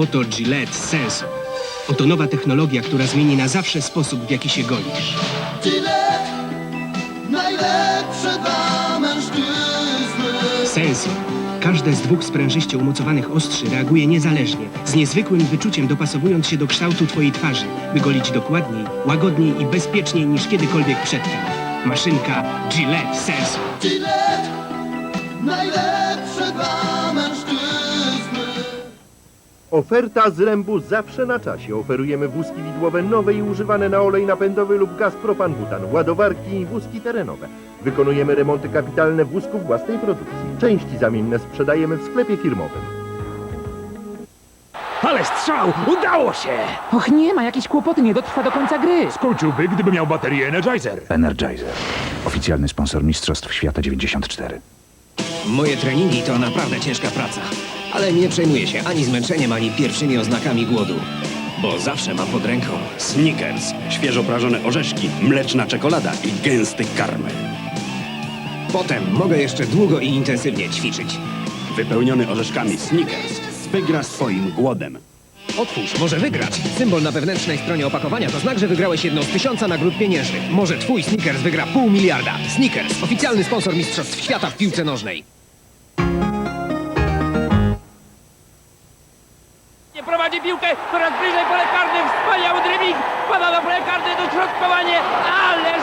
Oto Gillette Sensor. Oto nowa technologia, która zmieni na zawsze sposób, w jaki się golisz. Gillette, najlepsze dla mężczyzny. Sensor. Każde z dwóch sprężyście umocowanych ostrzy reaguje niezależnie, z niezwykłym wyczuciem dopasowując się do kształtu twojej twarzy, by golić dokładniej, łagodniej i bezpieczniej niż kiedykolwiek przedtem. Maszynka Gillette Sensor. Gillette, najlepsze dla Oferta z Rembus zawsze na czasie. Oferujemy wózki widłowe nowe i używane na olej napędowy lub gaz propan-butan, ładowarki i wózki terenowe. Wykonujemy remonty kapitalne wózków własnej produkcji. Części zamienne sprzedajemy w sklepie firmowym. Ale strzał! Udało się! Och nie, ma jakieś kłopoty, nie dotrwa do końca gry. Skończyłby, gdyby miał baterię Energizer. Energizer. Oficjalny sponsor Mistrzostw Świata 94. Moje treningi to naprawdę ciężka praca. Ale nie przejmuję się ani zmęczeniem, ani pierwszymi oznakami głodu. Bo zawsze mam pod ręką. Snickers, świeżo prażone orzeszki, mleczna czekolada i gęsty karmel. Potem mogę jeszcze długo i intensywnie ćwiczyć. Wypełniony orzeszkami Snickers wygra z twoim głodem. Otwórz, może wygrać. Symbol na wewnętrznej stronie opakowania to znak, że wygrałeś jedną z tysiąca nagród pieniężnych. Może twój Snickers wygra pół miliarda. Snickers, oficjalny sponsor Mistrzostw Świata w piłce nożnej. Prowadzi piłkę, coraz bliżej pole karne, wspaniały dribbling, pada na pole karne, dośrodkowanie, akcja!